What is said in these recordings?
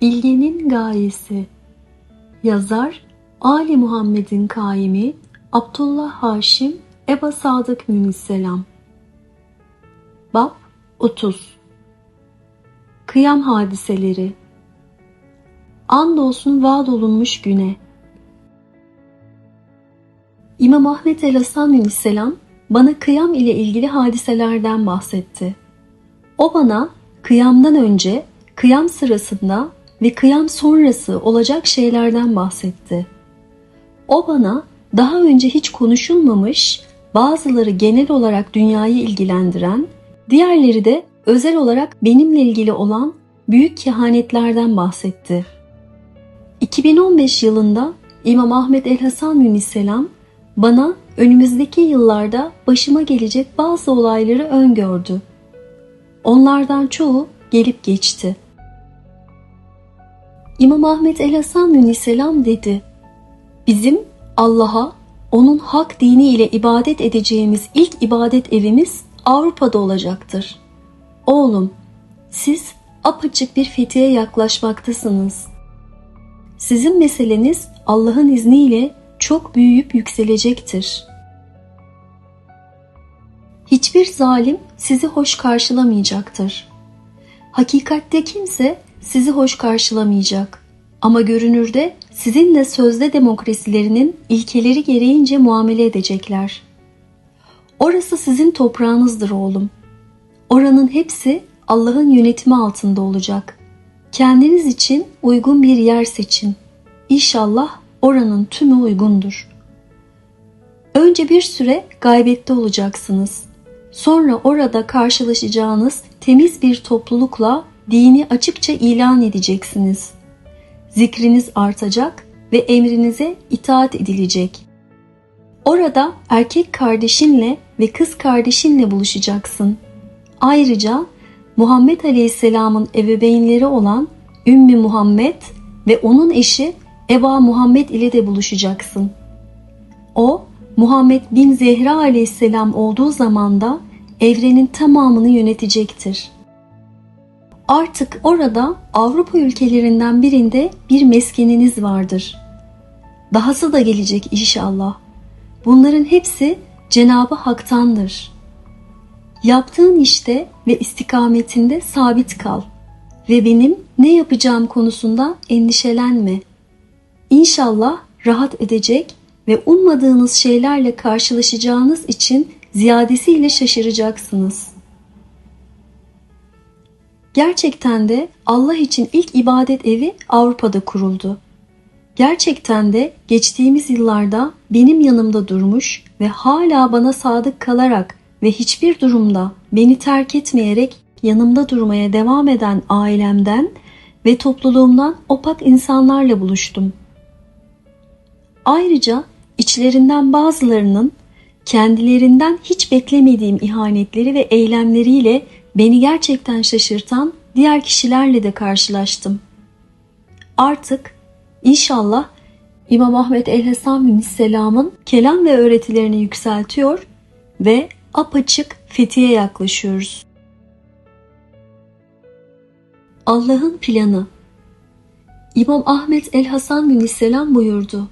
Bilgenin Gayesi. Yazar Ali Muhammed'in kaimi Abdullah Haşim Eba Sadık Münisselam. Bab 30 Kıyam Hadiseleri. Andolsun vaad olunmuş güne. İmam Ahmet el Hasan Münisselam bana kıyam ile ilgili hadiselerden bahsetti. O bana kıyamdan önce, kıyam sırasında ve kıyam sonrası olacak şeylerden bahsetti. O bana daha önce hiç konuşulmamış, bazıları genel olarak dünyayı ilgilendiren, diğerleri de özel olarak benimle ilgili olan büyük kehanetlerden bahsetti. 2015 yılında İmam Ahmet El Hasan Münisselam bana önümüzdeki yıllarda başıma gelecek bazı olayları öngördü. Onlardan çoğu gelip geçti. İmam Ahmet El Hasan Münisselam dedi. Bizim Allah'a onun hak dini ile ibadet edeceğimiz ilk ibadet evimiz Avrupa'da olacaktır. Oğlum, siz apaçık bir fethiye yaklaşmaktasınız. Sizin meseleniz Allah'ın izniyle çok büyüyüp yükselecektir. Hiçbir zalim sizi hoş karşılamayacaktır. Hakikatte kimse sizi hoş karşılamayacak. Ama görünürde sizinle sözde demokrasilerinin ilkeleri gereğince muamele edecekler. Orası sizin toprağınızdır oğlum. Oranın hepsi Allah'ın yönetimi altında olacak. Kendiniz için uygun bir yer seçin. İnşallah oranın tümü uygundur. Önce bir süre gaybette olacaksınız. Sonra orada karşılaşacağınız temiz bir toplulukla dini açıkça ilan edeceksiniz. Zikriniz artacak ve emrinize itaat edilecek. Orada erkek kardeşinle ve kız kardeşinle buluşacaksın. Ayrıca Muhammed Aleyhisselam'ın ebeveynleri olan Ümmü Muhammed ve onun eşi Eba Muhammed ile de buluşacaksın. O, Muhammed bin Zehra aleyhisselam olduğu zaman da evrenin tamamını yönetecektir. Artık orada Avrupa ülkelerinden birinde bir meskeniniz vardır. Dahası da gelecek inşallah. Bunların hepsi Cenabı Hak'tandır. Yaptığın işte ve istikametinde sabit kal ve benim ne yapacağım konusunda endişelenme.'' İnşallah rahat edecek ve ummadığınız şeylerle karşılaşacağınız için ziyadesiyle şaşıracaksınız. Gerçekten de Allah için ilk ibadet evi Avrupa'da kuruldu. Gerçekten de geçtiğimiz yıllarda benim yanımda durmuş ve hala bana sadık kalarak ve hiçbir durumda beni terk etmeyerek yanımda durmaya devam eden ailemden ve topluluğumdan opak insanlarla buluştum. Ayrıca içlerinden bazılarının kendilerinden hiç beklemediğim ihanetleri ve eylemleriyle beni gerçekten şaşırtan diğer kişilerle de karşılaştım. Artık inşallah İmam Ahmet El-Hasan Selam'ın kelam ve öğretilerini yükseltiyor ve apaçık fethiye yaklaşıyoruz. Allah'ın planı İmam Ahmet El-Hasan Selam buyurdu.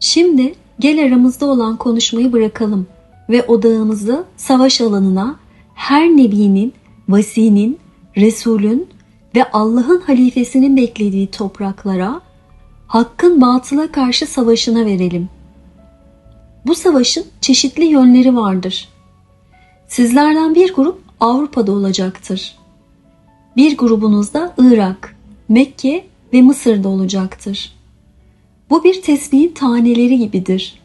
Şimdi gel aramızda olan konuşmayı bırakalım ve odağımızı savaş alanına her nebinin, vasinin, Resulün ve Allah'ın halifesinin beklediği topraklara, hakkın batıla karşı savaşına verelim. Bu savaşın çeşitli yönleri vardır. Sizlerden bir grup Avrupa'da olacaktır. Bir grubunuz da Irak, Mekke ve Mısır'da olacaktır. Bu bir tesbihin taneleri gibidir.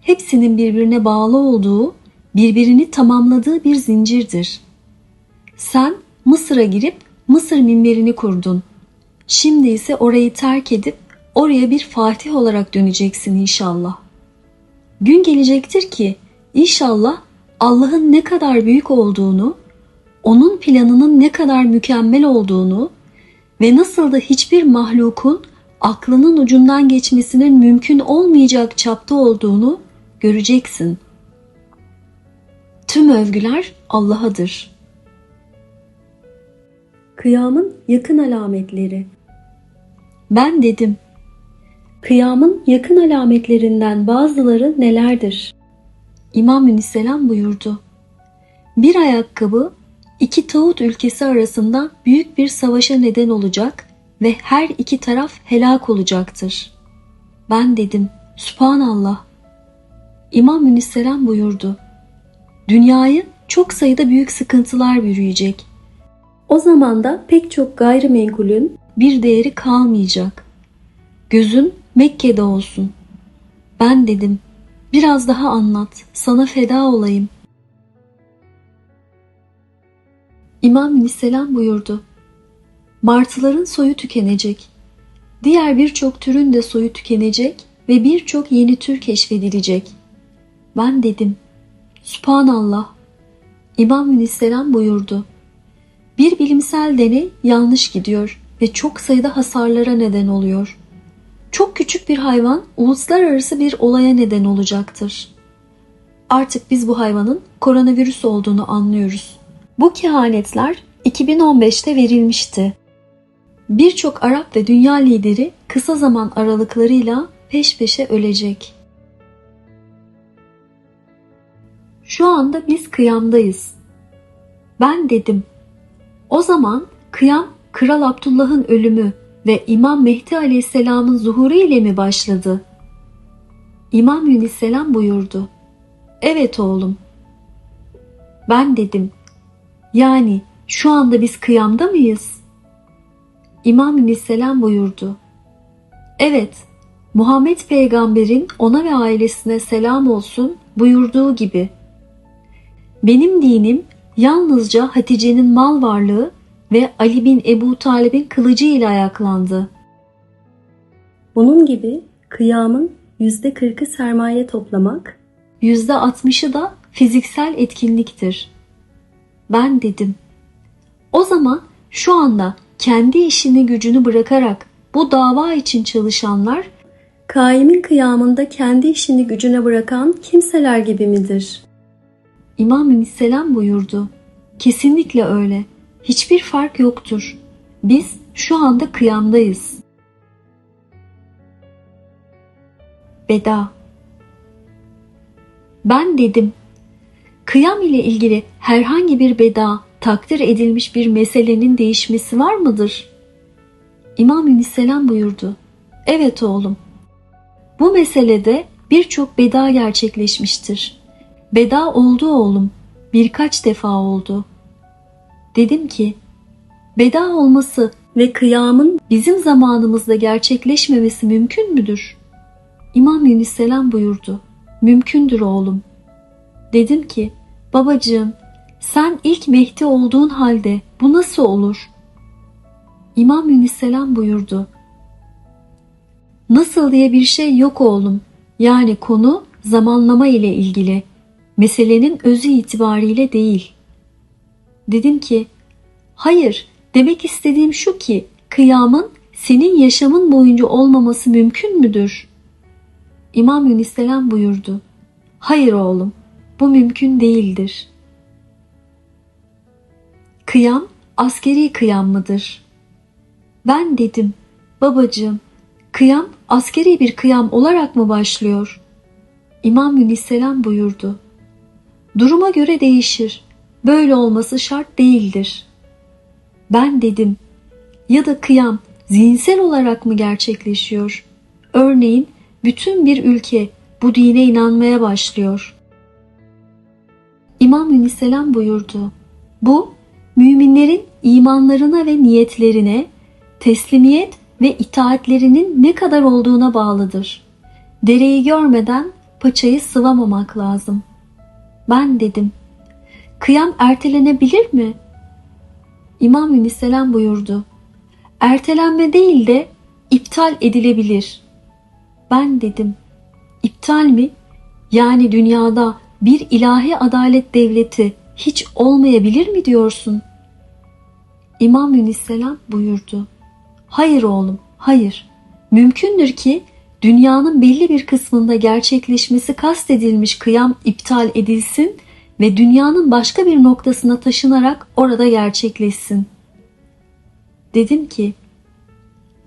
Hepsinin birbirine bağlı olduğu, birbirini tamamladığı bir zincirdir. Sen Mısır'a girip Mısır minberini kurdun. Şimdi ise orayı terk edip oraya bir fatih olarak döneceksin inşallah. Gün gelecektir ki inşallah Allah'ın ne kadar büyük olduğunu, onun planının ne kadar mükemmel olduğunu ve nasıl da hiçbir mahlukun aklının ucundan geçmesinin mümkün olmayacak çapta olduğunu göreceksin. Tüm övgüler Allah'adır. Kıyamın yakın alametleri. Ben dedim. Kıyamın yakın alametlerinden bazıları nelerdir? İmam Yuniselam buyurdu. Bir ayakkabı iki tağut ülkesi arasında büyük bir savaşa neden olacak ve her iki taraf helak olacaktır. Ben dedim, Subhanallah. İmam Yuniselam buyurdu. Dünyayı çok sayıda büyük sıkıntılar bürüyecek. O zaman da pek çok gayrimenkulün bir değeri kalmayacak. Gözün Mekke'de olsun. Ben dedim, biraz daha anlat, sana feda olayım. İmam Aleyhisselam buyurdu. Martıların soyu tükenecek. Diğer birçok türün de soyu tükenecek ve birçok yeni tür keşfedilecek. Ben dedim, Subhanallah. İmam Aleyhisselam buyurdu. Bir bilimsel deney yanlış gidiyor ve çok sayıda hasarlara neden oluyor. Çok küçük bir hayvan uluslararası bir olaya neden olacaktır. Artık biz bu hayvanın koronavirüs olduğunu anlıyoruz. Bu kehanetler 2015'te verilmişti. Birçok Arap ve dünya lideri kısa zaman aralıklarıyla peş peşe ölecek. Şu anda biz kıyamdayız. Ben dedim. O zaman kıyam Kral Abdullah'ın ölümü ve İmam Mehdi Aleyhisselam'ın zuhuru ile mi başladı? İmam Yuniselam buyurdu. Evet oğlum. Ben dedim. Yani şu anda biz kıyamda mıyız? İmam Yuniselam buyurdu. Evet, Muhammed peygamberin ona ve ailesine selam olsun buyurduğu gibi. Benim dinim yalnızca Hatice'nin mal varlığı ve Ali bin Ebu Talib'in kılıcı ile ayaklandı. Bunun gibi kıyamın yüzde kırkı sermaye toplamak, yüzde altmışı da fiziksel etkinliktir. Ben dedim. O zaman şu anda kendi işini gücünü bırakarak bu dava için çalışanlar, kaimin kıyamında kendi işini gücüne bırakan kimseler gibi midir? İmam Aleyhisselam buyurdu. Kesinlikle öyle. Hiçbir fark yoktur. Biz şu anda kıyamdayız. Veda Ben dedim. Kıyam ile ilgili herhangi bir beda, takdir edilmiş bir meselenin değişmesi var mıdır? İmam Aleyhisselam buyurdu. Evet oğlum. Bu meselede birçok beda gerçekleşmiştir. Beda oldu oğlum. Birkaç defa oldu. Dedim ki, beda olması ve kıyamın bizim zamanımızda gerçekleşmemesi mümkün müdür? İmam Yuniselam buyurdu. Mümkündür oğlum. Dedim ki, babacığım sen ilk Mehdi olduğun halde bu nasıl olur? İmam Yuniselam buyurdu. Nasıl diye bir şey yok oğlum. Yani konu zamanlama ile ilgili. Meselenin özü itibariyle değil. Dedim ki, hayır demek istediğim şu ki kıyamın senin yaşamın boyunca olmaması mümkün müdür? İmam Yuniselam buyurdu. Hayır oğlum, bu mümkün değildir. Kıyam askeri kıyam mıdır? Ben dedim, babacığım, kıyam askeri bir kıyam olarak mı başlıyor? İmam Yuniselam buyurdu. Duruma göre değişir. Böyle olması şart değildir. Ben dedim ya da kıyam zihinsel olarak mı gerçekleşiyor? Örneğin bütün bir ülke bu dine inanmaya başlıyor. İmam Yuniselam buyurdu. Bu müminlerin imanlarına ve niyetlerine, teslimiyet ve itaatlerinin ne kadar olduğuna bağlıdır. Dereyi görmeden paçayı sıvamamak lazım. Ben dedim. Kıyam ertelenebilir mi? İmam Yuniselam buyurdu. Ertelenme değil de iptal edilebilir. Ben dedim. İptal mi? Yani dünyada bir ilahi adalet devleti hiç olmayabilir mi diyorsun? İmam Yuniselam buyurdu. Hayır oğlum, hayır. Mümkündür ki dünyanın belli bir kısmında gerçekleşmesi kastedilmiş kıyam iptal edilsin ve dünyanın başka bir noktasına taşınarak orada gerçekleşsin. Dedim ki,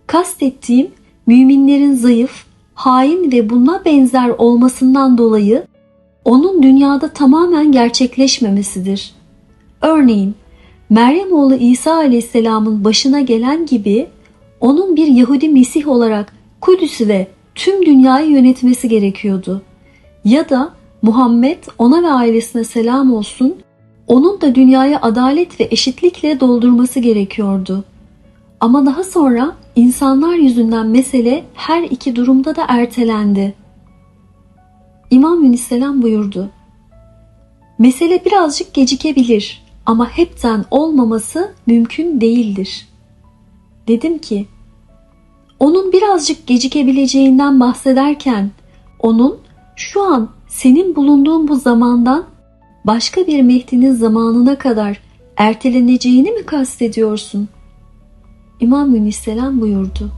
kastettiğim müminlerin zayıf, hain ve buna benzer olmasından dolayı onun dünyada tamamen gerçekleşmemesidir. Örneğin Meryem oğlu İsa aleyhisselamın başına gelen gibi onun bir Yahudi Mesih olarak Kudüs'ü ve tüm dünyayı yönetmesi gerekiyordu. Ya da Muhammed ona ve ailesine selam olsun, onun da dünyayı adalet ve eşitlikle doldurması gerekiyordu. Ama daha sonra insanlar yüzünden mesele her iki durumda da ertelendi. İmam Yuniselam buyurdu. Mesele birazcık gecikebilir ama hepten olmaması mümkün değildir. Dedim ki, onun birazcık gecikebileceğinden bahsederken onun şu an senin bulunduğun bu zamandan başka bir Mehdi'nin zamanına kadar erteleneceğini mi kastediyorsun? İmam Yuniselam buyurdu.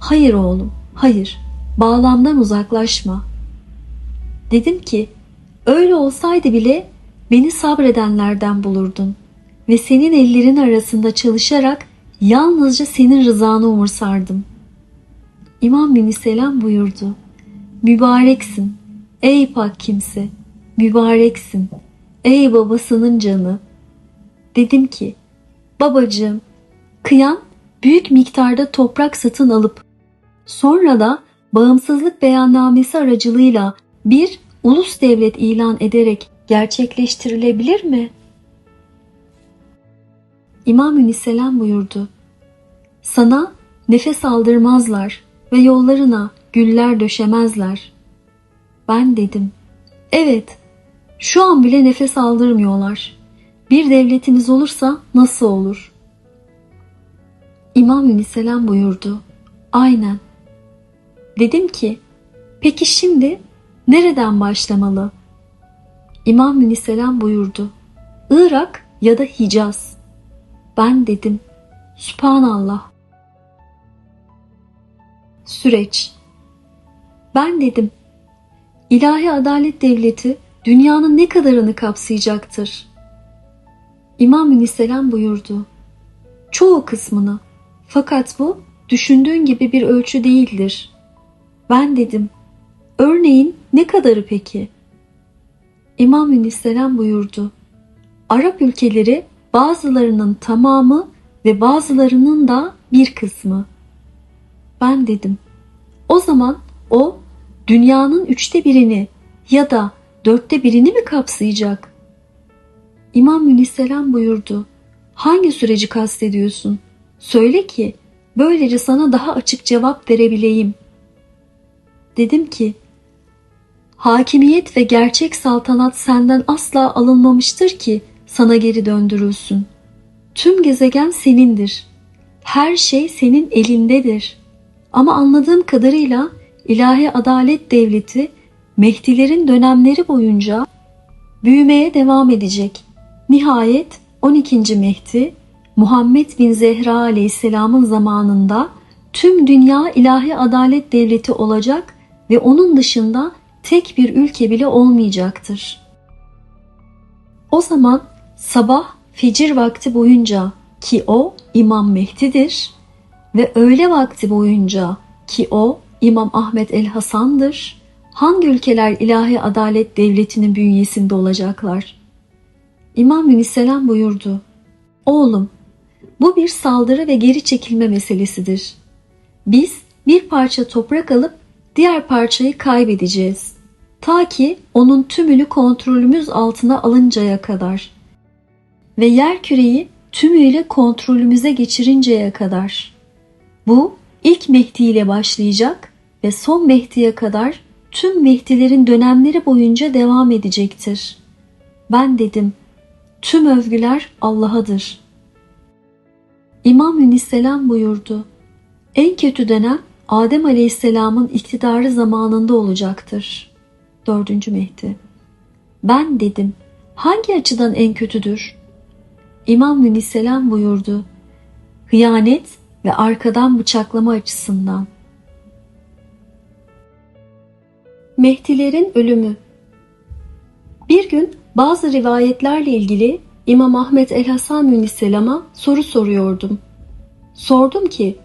Hayır oğlum, hayır. Bağlamdan uzaklaşma. Dedim ki, öyle olsaydı bile beni sabredenlerden bulurdun ve senin ellerin arasında çalışarak yalnızca senin rızanı umursardım. İmam Yuniselam buyurdu. Mübareksin, ey pak kimse, mübareksin, ey babasının canı. Dedim ki, babacığım, kıyan büyük miktarda toprak satın alıp sonra da bağımsızlık beyannamesi aracılığıyla bir ulus devlet ilan ederek gerçekleştirilebilir mi? İmam Üniselam buyurdu. Sana nefes aldırmazlar ve yollarına güller döşemezler. Ben dedim. Evet, şu an bile nefes aldırmıyorlar. Bir devletiniz olursa nasıl olur? İmam Üniselam buyurdu. Aynen. Dedim ki, peki şimdi nereden başlamalı? İmam Üniselam buyurdu. Irak ya da Hicaz. Ben dedim, Sübhanallah. Süreç. Ben dedim, ilahi adalet devleti dünyanın ne kadarını kapsayacaktır? İmam Üniselam buyurdu. Çoğu kısmını. Fakat bu düşündüğün gibi bir ölçü değildir. Ben dedim, örneğin ne kadarı peki? İmam Üniselam buyurdu. Arap ülkeleri bazılarının tamamı ve bazılarının da bir kısmı. Ben dedim, o zaman o dünyanın üçte birini ya da dörtte birini mi kapsayacak? İmam Yuniselam buyurdu. Hangi süreci kastediyorsun? Söyle ki böylece sana daha açık cevap verebileyim. Dedim ki hakimiyet ve gerçek saltanat senden asla alınmamıştır ki sana geri döndürülsün. Tüm gezegen senindir. Her şey senin elindedir. Ama anladığım kadarıyla ilahi adalet devleti Mehdilerin dönemleri boyunca büyümeye devam edecek. Nihayet 12. Mehdi Muhammed bin Zehra aleyhisselamın zamanında tüm dünya ilahi adalet devleti olacak ve onun dışında tek bir ülke bile olmayacaktır. O zaman sabah fecir vakti boyunca ki o İmam Mehdi'dir ve öğle vakti boyunca ki o İmam Ahmet el Hasan'dır. Hangi ülkeler ilahi adalet devletinin bünyesinde olacaklar? İmam Yuniselam buyurdu. Oğlum, bu bir saldırı ve geri çekilme meselesidir. Biz bir parça toprak alıp diğer parçayı kaybedeceğiz. Ta ki onun tümünü kontrolümüz altına alıncaya kadar ve yer küreyi tümüyle kontrolümüze geçirinceye kadar. Bu ilk Mehdi ile başlayacak ve son Mehdi'ye kadar tüm Mehdilerin dönemleri boyunca devam edecektir. Ben dedim, tüm övgüler Allah'adır. İmam Yuniselam buyurdu. En kötü dönem Adem Aleyhisselam'ın iktidarı zamanında olacaktır. Dördüncü Mehdi. Ben dedim, hangi açıdan en kötüdür? İmam Yuniselam buyurdu. Hıyanet ve arkadan bıçaklama açısından. Mehdilerin ölümü Bir gün bazı rivayetlerle ilgili İmam Ahmet el Hasan Münnisselam'a soru soruyordum. Sordum ki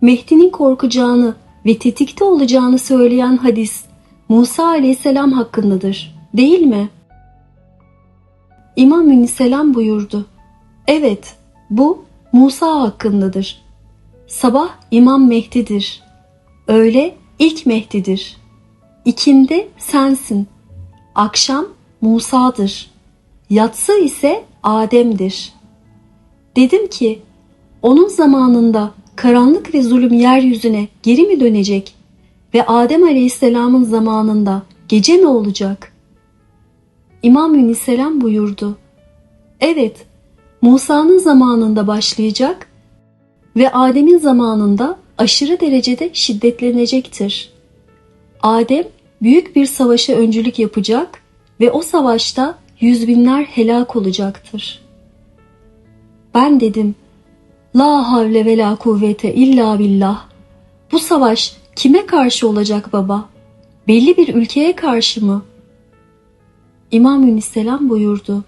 Mehdi'nin korkacağını ve tetikte olacağını söyleyen hadis Musa aleyhisselam hakkındadır değil mi? İmam Ünniselam buyurdu. Evet bu Musa hakkındadır. Sabah İmam Mehdi'dir. Öğle ilk Mehdi'dir. İkindi sensin. Akşam Musa'dır. Yatsı ise Adem'dir. Dedim ki onun zamanında karanlık ve zulüm yeryüzüne geri mi dönecek ve Adem Aleyhisselam'ın zamanında gece mi olacak? İmam Ünniselam buyurdu. Evet, Musa'nın zamanında başlayacak ve Adem'in zamanında aşırı derecede şiddetlenecektir. Adem büyük bir savaşa öncülük yapacak ve o savaşta yüz binler helak olacaktır. Ben dedim, La havle ve la kuvvete illa billah. Bu savaş kime karşı olacak baba? Belli bir ülkeye karşı mı? İmam Ünnisselam buyurdu.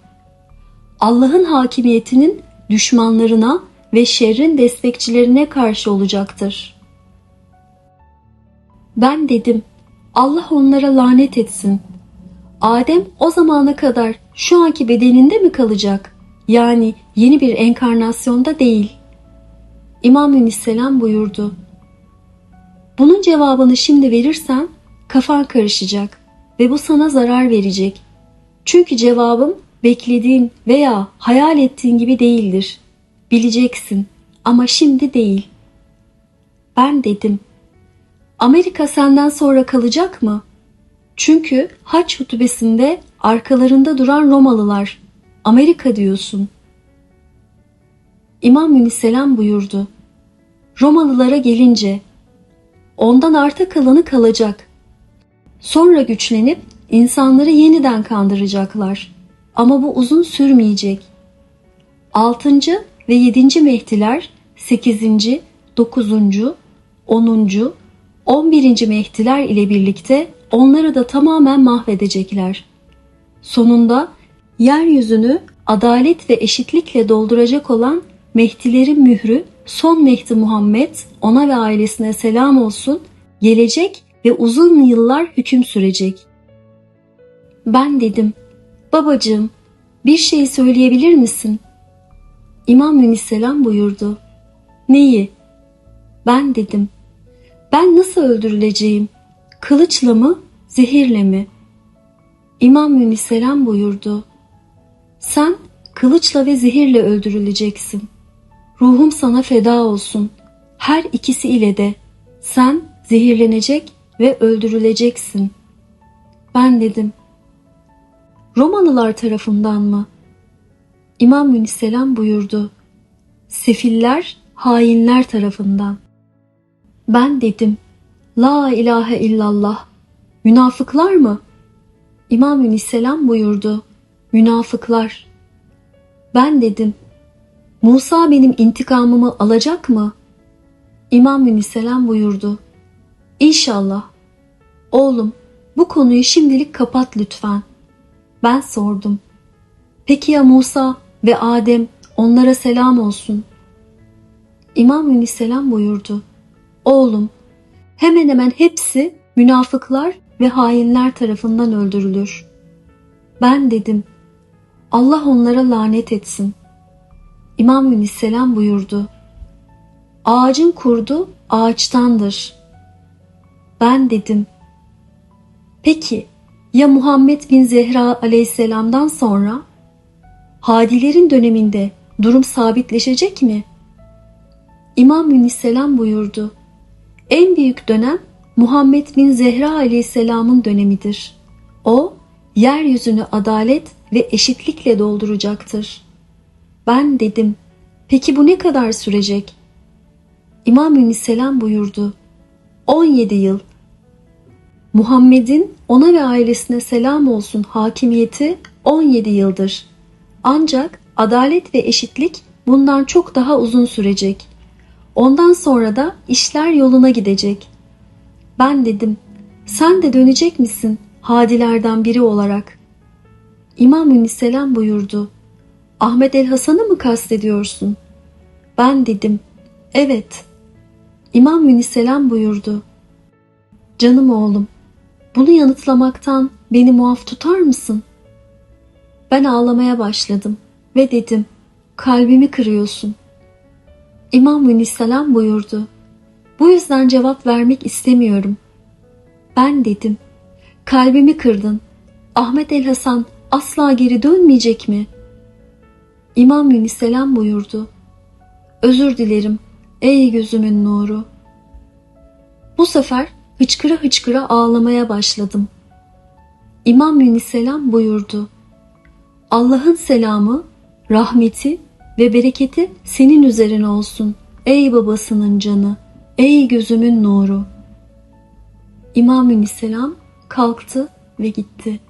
Allah'ın hakimiyetinin düşmanlarına ve şerrin destekçilerine karşı olacaktır. Ben dedim, Allah onlara lanet etsin. Adem o zamana kadar şu anki bedeninde mi kalacak? Yani yeni bir enkarnasyonda değil. İmam Ünnisselam buyurdu. Bunun cevabını şimdi verirsen kafan karışacak ve bu sana zarar verecek. Çünkü cevabım beklediğin veya hayal ettiğin gibi değildir. Bileceksin ama şimdi değil. Ben dedim. Amerika senden sonra kalacak mı? Çünkü haç hutubesinde arkalarında duran Romalılar. Amerika diyorsun. İmam Ünniselam buyurdu. Romalılara gelince ondan arta kalanı kalacak. Sonra güçlenip insanları yeniden kandıracaklar. Ama bu uzun sürmeyecek. 6. ve 7. Mehdiler 8. 9. 10. 11. Mehdiler ile birlikte onları da tamamen mahvedecekler. Sonunda yeryüzünü adalet ve eşitlikle dolduracak olan Mehdilerin mührü son Mehdi Muhammed ona ve ailesine selam olsun gelecek ve uzun yıllar hüküm sürecek. Ben dedim babacığım bir şey söyleyebilir misin? İmam Ünnisselam buyurdu. Neyi? Ben dedim. Ben nasıl öldürüleceğim? Kılıçla mı, zehirle mi? İmam Ünnisselam buyurdu. Sen kılıçla ve zehirle öldürüleceksin. Ruhum sana feda olsun. Her ikisi ile de sen zehirlenecek ve öldürüleceksin. Ben dedim. Romalılar tarafından mı? İmam Münselam buyurdu. Sefiller, hainler tarafından. Ben dedim. La ilahe illallah. Münafıklar mı? İmam Münselam buyurdu. Münafıklar. Ben dedim. Musa benim intikamımı alacak mı? İmam Münselam buyurdu. İnşallah. Oğlum bu konuyu şimdilik kapat lütfen. Ben sordum. Peki ya Musa ve Adem onlara selam olsun. İmam Ünniselam buyurdu. Oğlum hemen hemen hepsi münafıklar ve hainler tarafından öldürülür. Ben dedim Allah onlara lanet etsin. İmam Ünniselam buyurdu. Ağacın kurdu ağaçtandır. Ben dedim. Peki ya Muhammed bin Zehra aleyhisselamdan sonra Hadilerin döneminde durum sabitleşecek mi? İmam Ünnisselam buyurdu. En büyük dönem Muhammed bin Zehra aleyhisselamın dönemidir. O, yeryüzünü adalet ve eşitlikle dolduracaktır. Ben dedim, peki bu ne kadar sürecek? İmam Ünnisselam buyurdu. 17 yıl. Muhammed'in ona ve ailesine selam olsun hakimiyeti 17 yıldır. Ancak adalet ve eşitlik bundan çok daha uzun sürecek. Ondan sonra da işler yoluna gidecek. Ben dedim, sen de dönecek misin hadilerden biri olarak? İmam Ünniselam buyurdu. Ahmet el Hasan'ı mı kastediyorsun? Ben dedim, Evet. İmam Yuniselam buyurdu. Canım oğlum, bunu yanıtlamaktan beni muaf tutar mısın? Ben ağlamaya başladım ve dedim, kalbimi kırıyorsun. İmam Yuniselam buyurdu. Bu yüzden cevap vermek istemiyorum. Ben dedim, kalbimi kırdın. Ahmet el Hasan asla geri dönmeyecek mi? İmam Yuniselam buyurdu. Özür dilerim ey gözümün nuru. Bu sefer hıçkıra hıçkıra ağlamaya başladım. İmam Yuniselam buyurdu. Allah'ın selamı, rahmeti ve bereketi senin üzerine olsun ey babasının canı, ey gözümün nuru. İmam Yuniselam kalktı ve gitti.''